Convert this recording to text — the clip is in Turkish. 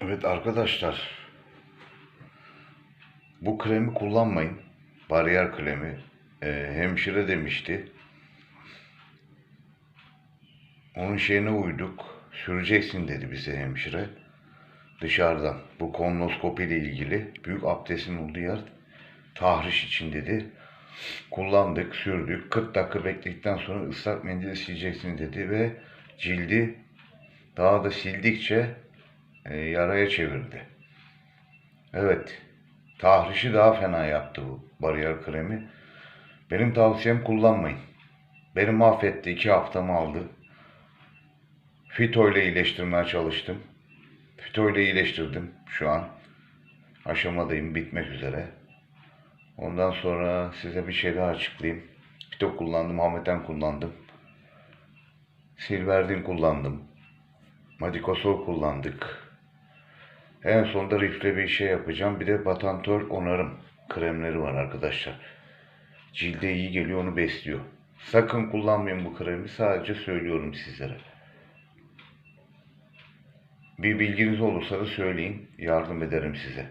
Evet arkadaşlar. Bu kremi kullanmayın. Bariyer kremi. Ee, hemşire demişti. Onun şeyine uyduk. Süreceksin dedi bize hemşire. Dışarıdan. Bu kolonoskopi ile ilgili. Büyük abdestin olduğu yer. Tahriş için dedi. Kullandık, sürdük. 40 dakika bekledikten sonra ıslak mendili sileceksin dedi ve cildi daha da sildikçe e, yaraya çevirdi. Evet. Tahrişi daha fena yaptı bu bariyer kremi. Benim tavsiyem kullanmayın. Beni mahvetti. iki haftamı aldı. Fito ile iyileştirmeye çalıştım. Fito ile iyileştirdim şu an. Aşamadayım bitmek üzere. Ondan sonra size bir şey daha açıklayayım. Fito kullandım, Ahmeten kullandım. Silverdin kullandım. Madikosol kullandık. En sonunda rifle bir şey yapacağım. Bir de Batantör onarım kremleri var arkadaşlar. Cilde iyi geliyor onu besliyor. Sakın kullanmayın bu kremi. Sadece söylüyorum sizlere. Bir bilginiz olursa da söyleyin. Yardım ederim size.